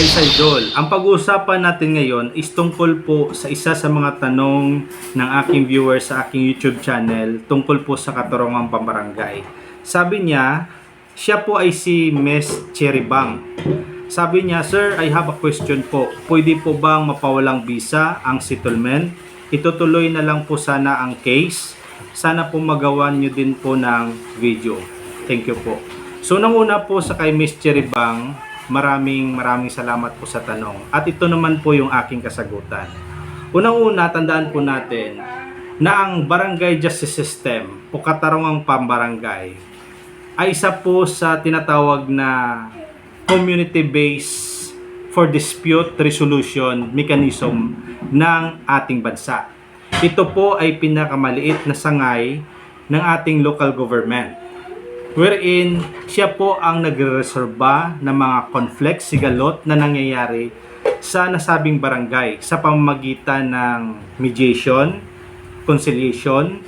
Guys Idol, ang pag-uusapan natin ngayon is tungkol po sa isa sa mga tanong ng aking viewers sa aking YouTube channel tungkol po sa katurungang pambarangay. Sabi niya, siya po ay si Miss Cheribang. Sabi niya, Sir, I have a question po. Pwede po bang mapawalang visa ang settlement? Itutuloy na lang po sana ang case. Sana po magawa niyo din po ng video. Thank you po. So, nang una po sa kay Miss Cheribang, maraming maraming salamat po sa tanong. At ito naman po yung aking kasagutan. Unang-una, tandaan po natin na ang Barangay Justice System o Katarungang Pambarangay ay isa po sa tinatawag na community-based for dispute resolution mechanism ng ating bansa. Ito po ay pinakamaliit na sangay ng ating local government wherein siya po ang nagrereserba ng mga conflict, sigalot na nangyayari sa nasabing barangay sa pamamagitan ng mediation, conciliation,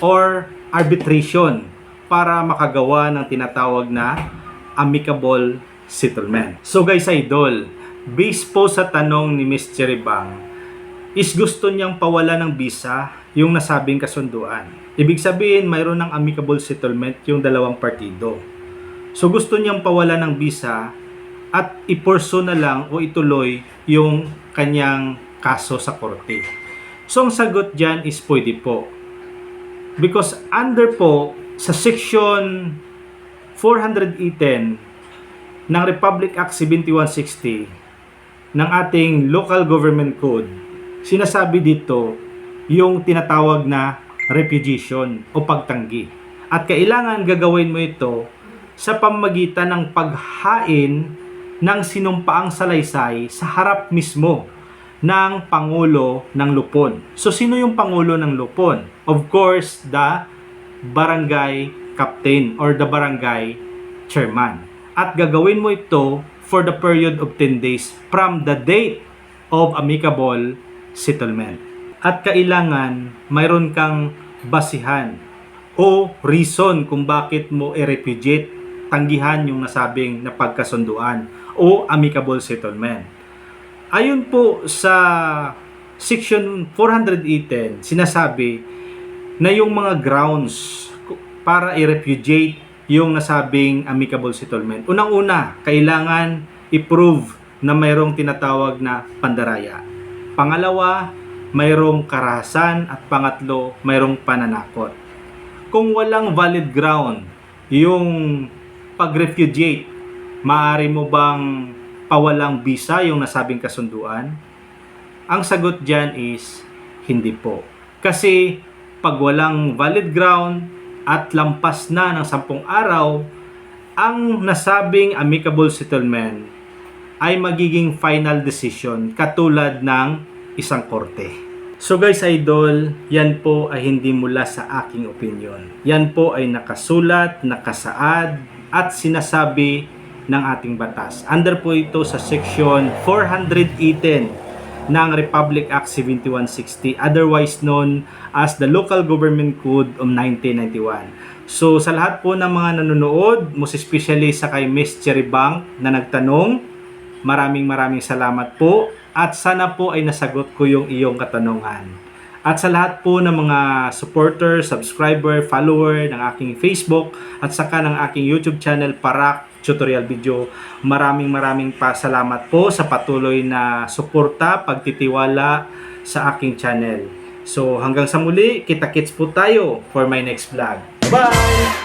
or arbitration para makagawa ng tinatawag na amicable settlement. So guys, idol, based po sa tanong ni Miss Cheribang, is gusto niyang pawala ng visa yung nasabing kasunduan. Ibig sabihin, mayroon ng amicable settlement yung dalawang partido. So gusto niyang pawala ng visa at ipurso na lang o ituloy yung kanyang kaso sa korte. So ang sagot dyan is pwede po. Because under po sa section 418 ng Republic Act 7160 ng ating Local Government Code, sinasabi dito yung tinatawag na repudiation o pagtanggi. At kailangan gagawin mo ito sa pamagitan ng paghain ng sinumpaang salaysay sa harap mismo ng Pangulo ng Lupon. So sino yung Pangulo ng Lupon? Of course, the barangay captain or the barangay chairman. At gagawin mo ito for the period of 10 days from the date of amicable settlement. At kailangan mayroon kang basihan o reason kung bakit mo i-repudiate, tanggihan yung nasabing na pagkasunduan o amicable settlement. Ayon po sa section 418, sinasabi na yung mga grounds para i-repudiate yung nasabing amicable settlement. Unang-una, kailangan i-prove na mayroong tinatawag na pandaraya. Pangalawa, mayroong karahasan at pangatlo, mayroong pananakot. Kung walang valid ground yung pag-refugiate, maaari mo bang pawalang visa yung nasabing kasunduan? Ang sagot dyan is hindi po. Kasi pag walang valid ground at lampas na ng sampung araw, ang nasabing amicable settlement ay magiging final decision katulad ng isang korte. So guys idol, yan po ay hindi mula sa aking opinion. Yan po ay nakasulat, nakasaad at sinasabi ng ating batas. Under po ito sa section 418 ng Republic Act 7160, otherwise known as the Local Government Code of 1991. So sa lahat po ng mga nanonood, most especially sa kay Miss Cherry Bank na nagtanong, maraming maraming salamat po at sana po ay nasagot ko yung iyong katanungan. At sa lahat po ng mga supporter, subscriber, follower ng aking Facebook at saka ng aking YouTube channel Parak Tutorial Video, maraming maraming pasalamat po sa patuloy na suporta, pagtitiwala sa aking channel. So hanggang sa muli, kita-kits po tayo for my next vlog. Bye!